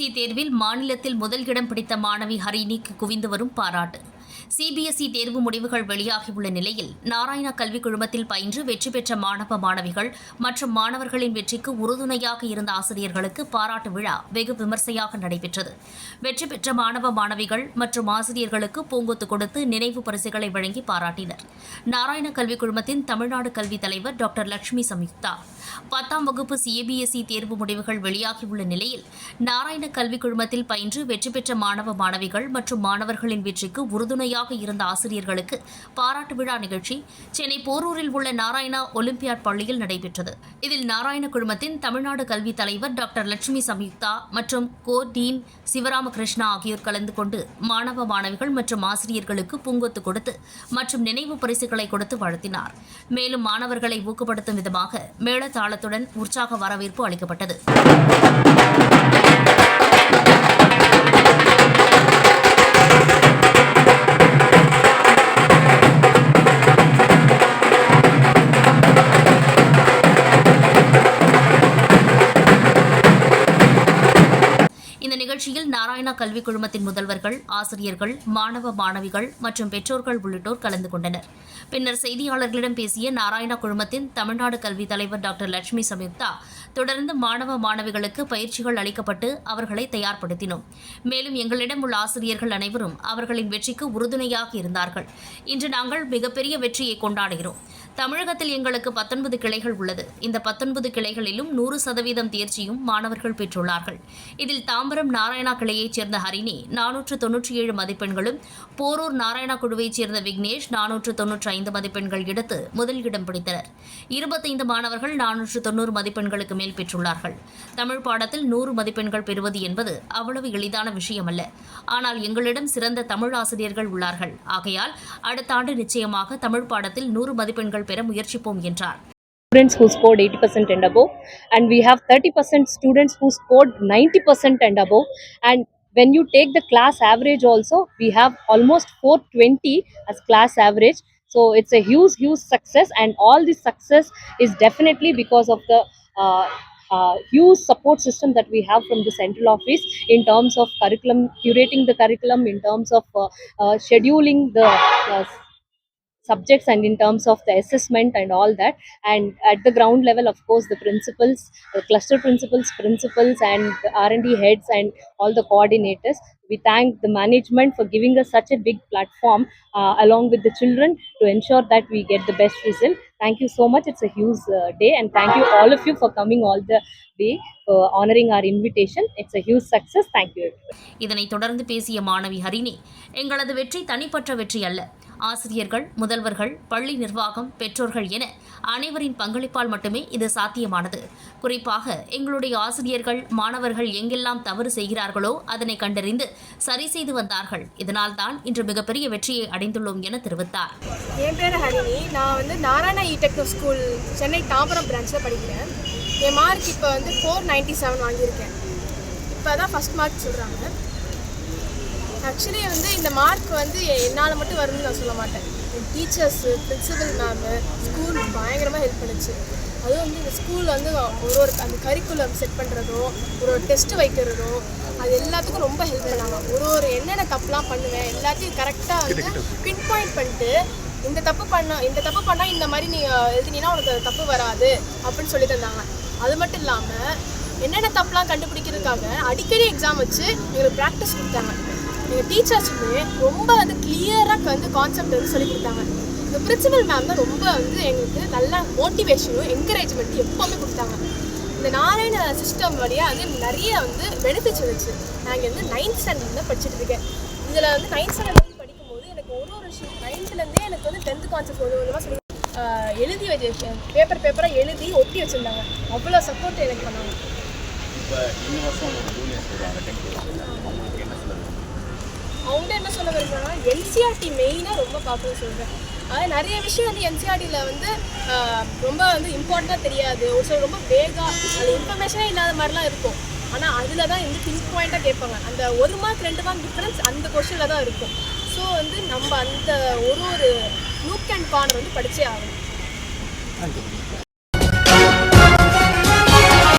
CBSE தேர்வில் மாநிலத்தில் முதல் இடம் பிடித்த மாணவி ஹரிணிக்கு குவிந்து வரும் பாராட்டு. சிபிஎஸ்இ தேர்வு முடிவுகள் வெளியாகியுள்ள நிலையில் நாராயணா கல்விக் குழுமத்தில் பயின்று வெற்றி பெற்ற மாணவ மாணவிகள் மற்றும் மாணவர்களின் வெற்றிக்கு உறுதுணையாக இருந்த ஆசிரியர்களுக்கு பாராட்டு விழா வெகு விமர்சையாக நடைபெற்றது. வெற்றி பெற்ற மாணவ மாணவிகள் மற்றும் ஆசிரியர்களுக்கு பூங்கொத்து கொடுத்து நினைவு பரிசுகளை வழங்கி பாராட்டினர். நாராயண கல்விக் குழுமத்தின் தமிழ்நாடு கல்வித் தலைவர் டாக்டர் லட்சுமி சம்யுக்தா. பத்தாம் வகுப்பு சிபிஎஸ்இ தேர்வு முடிவுகள் வெளியாகியுள்ள நிலையில் நாராயண கல்விக் குழுமத்தில் பயின்று வெற்றி பெற்ற மாணவ மாணவிகள் மற்றும் மாணவர்களின் வெற்றிக்கு உறுதுணையாக இருந்த ஆசிரியர்களுக்கு பாராட்டு விழா நிகழ்ச்சி சென்னை போரூரில் உள்ள நாராயணா ஒலிம்பியாட் பள்ளியில் நடைபெற்றது. இதில் நாராயண குழுமத்தின் தமிழ்நாடு கல்வி தலைவர் டாக்டர் லட்சுமி சம்யுக்தா மற்றும் கோ டீன் சிவராமகிருஷ்ணா ஆகியோர் கலந்து கொண்டு மாணவ மாணவிகள் மற்றும் ஆசிரியர்களுக்கு பூங்கொத்து கொடுத்து மற்றும் நினைவு பரிசுகளை கொடுத்து வாழ்த்தினார். மேலும் மாணவர்களை ஊக்கப்படுத்தும் விதமாக மேளதாளத்துடன் உற்சாக வரவேற்பு அளிக்கப்பட்டது. நிகழ்ச்சியில் நாராயணா கல்விக் குழுமத்தின் முதல்வர்கள் ஆசிரியர்கள் மாணவ மாணவிகள் மற்றும் பெற்றோர்கள் உள்ளிட்டோர் கலந்து கொண்டனர். பின்னர் செய்தியாளர்களிடம் பேசிய நாராயணா குழுமத்தின் தமிழ்நாடு கல்வி தலைவர் டாக்டர் லட்சுமி சம்யுக்தா தொடர்ந்து மாணவ மாணவிகளுக்கு பயிற்சிகள் அளிக்கப்பட்டு அவர்களை தயார்படுத்தினோம். மேலும் எங்களிடம் உள்ள ஆசிரியர்கள் அனைவரும் அவர்களின் வெற்றிக்கு உறுதுணையாக இருந்தார்கள். இன்று நாங்கள் மிகப்பெரிய வெற்றியை கொண்டாடுகிறோம். தமிழகத்தில் எங்களுக்கு பத்தொன்பது கிளைகள் உள்ளது. இந்த பத்தொன்பது கிளைகளிலும் நூறு சதவீதம் தேர்ச்சியும் மாணவர்கள் பெற்றுள்ளார்கள். இதில் தாம்பரம் நாராயணா கிளையைச் சேர்ந்த ஹரிணி நானூற்று தொன்னூற்றி ஏழு மதிப்பெண்களும் போரூர் நாராயணா குழுவைச் சேர்ந்த விக்னேஷ் நானூற்று தொன்னூற்றி ஐந்து மதிப்பெண்கள் எடுத்து முதல் இடம் பிடித்தனர். இருபத்தைந்து மாணவர்கள் நானூற்று தொண்ணூறு மதிப்பெண்களுக்கு மேல் பெற்றுள்ளார்கள். தமிழ் பாடத்தில் நூறு மதிப்பெண்கள் பெறுவது என்பது அவ்வளவு எளிதான விஷயமல்ல. ஆனால் எங்களிடம் சிறந்த தமிழ் ஆசிரியர்கள் உள்ளார்கள். ஆகையால் அடுத்த ஆண்டு நிச்சயமாக தமிழ் பாடத்தில் நூறு மதிப்பெண்கள் பெற முயற்சிப்போம் என்றார். Students who scored 80% and above and we have 30% students who scored 90% and above and when you take the class average also we have almost 420 as class average. So it's a huge huge success and all this success is definitely because of the uh, uh, huge support system that we have from the central office in terms of curriculum curating the curriculum in terms of uh, uh, scheduling the uh, subjects and in terms of the assessment and all that and at the ground level of course the principals the cluster principals principals and the r&d heads and all the coordinators we thank the management for giving us such a big platform uh, along with the children to ensure that we get the best result thank you so much it's a huge uh, day and thank you all of you for coming all the way for honoring our invitation it's a huge success thank you இதனை தொடர்ந்து பேசிய மாணவி ஹரிணி எங்களது வெற்றி தனிப்பட்ட வெற்றி அல்ல ஆசிரியர்கள் முதல்வர்கள் பள்ளி நிர்வாகம் பெற்றோர்கள் என அனைவரின் பங்களிப்பால் மட்டுமே இது சாத்தியமானது. குறிப்பாக எங்களுடைய ஆசிரியர்கள் மாணவர்கள் எங்கெல்லாம் தவறு செய்கிறார்களோ அதனை கண்டறிந்து சரி செய்து வந்தார்கள். இதனால் தான் இன்று மிகப்பெரிய வெற்றியை அடைந்துள்ளோம் என தெரிவித்தார். என் பேர் ஹரிணி நான் வந்து நாராயண இடெக்டிவ் ஸ்கூல் சென்னை தாம்பரம் பிரான்ச்சில் படிக்கிறேன். என் மார்க் இப்போ வந்து ஃபோர் நைன்ட்டி செவன் வாங்கியிருக்கேன். இப்போ தான் ஃபஸ்ட் மார்க் சொல்கிறாங்க ஆக்சுவலி வந்து இந்த மார்க் வந்து என்னால் மட்டும் வரும்னு நான் சொல்ல மாட்டேன். என் டீச்சர்ஸு பிரின்சிபல் மேமு ஸ்கூல் பயங்கரமாக ஹெல்ப் பண்ணுச்சு. அதுவும் வந்து இந்த ஸ்கூலில் வந்து ஒரு ஒரு அந்த கரிக்குலம் செட் பண்ணுறதோ ஒரு ஒரு டெஸ்ட் வைக்கிறதோ அது எல்லாத்துக்கும் ரொம்ப ஹெல்ப் பண்ணாங்க. ஒரு ஒரு என்னென்ன தப்புலாம் பண்ணுவேன் எல்லாத்தையும் கரெக்டாக வந்து பின் பாயிண்ட் பண்ணிட்டு இந்த தப்பு பண்ண இந்த தப்பு பண்ணால் இந்த மாதிரி நீ எழுதினீங்கன்னா உனக்கு தப்பு வராது அப்படின்னு சொல்லி தந்தாங்க. அது மட்டும் இல்லாமல் என்னென்ன தப்புலாம் கண்டுபிடிக்கிறதுக்காக அடிக்கடி எக்ஸாம் வச்சு எங்களுக்கு ப்ராக்டிஸ் கொடுத்தாங்க. எங்கள் டீச்சர்ஸுமே ரொம்ப வந்து கிளியராக வந்து கான்செப்ட் வந்து சொல்லி கொடுத்தாங்க. இந்த பிரின்சிபல் மேம் தான் ரொம்ப வந்து எங்களுக்கு நல்லா மோட்டிவேஷனும் என்கரேஜ்மெண்ட்டும் எப்போவுமே கொடுத்தாங்க. இந்த நாராயண சிஸ்டம் வழியாக வந்து நிறைய வந்து பெனிஃபிட்ஸ் இருந்துச்சு. நான் இங்கே வந்து நைன்த் ஸ்டாண்டர்ட் தான் படிச்சுட்டு இருக்கேன். இதில் வந்து நைன்த் ஸ்டாண்டர்ட் வந்து படிக்கும்போது எனக்கு ஒரு ஒரு விஷயம் நைன்த்துலேருந்தே எனக்கு வந்து டென்த் கான்செப்ட் கொஞ்சம் கொஞ்சமாக சொல்லி எழுதி வச்சு பேப்பர் பேப்பராக எழுதி ஒட்டி வச்சுருந்தாங்க. அவ்வளோ சப்போர்ட் எனக்கு பண்ணாங்க. இப்போ இந்த வருஷம் அவங்க என்ன சொல்ல விரும்புறாங்கன்னா என்சிஆர்டி மெயினாக ரொம்ப பார்க்கணும்னு சொல்கிறேன் அதாவது நிறைய விஷயம் வந்து என்சிஆர்டியில் வந்து ரொம்ப வந்து இம்பார்ட்டண்ட்டாக தெரியாது. ஒரு சில ரொம்ப வேகாக அது இன்ஃபர்மேஷனே இல்லாத மாதிரிலாம் இருக்கும். ஆனால் அதில் தான் வந்து பின் பாயிண்ட்டாக கேட்பாங்க. அந்த ஒரு மார்க் ரெண்டு மார்க் டிஃப்ரென்ஸ் அந்த கொஷனில் தான் இருக்கும். ஸோ வந்து நம்ம அந்த ஒரு ஒரு நூக் அண்ட் கார்னர் வந்து படித்தே ஆகணும். தேங்க்யூ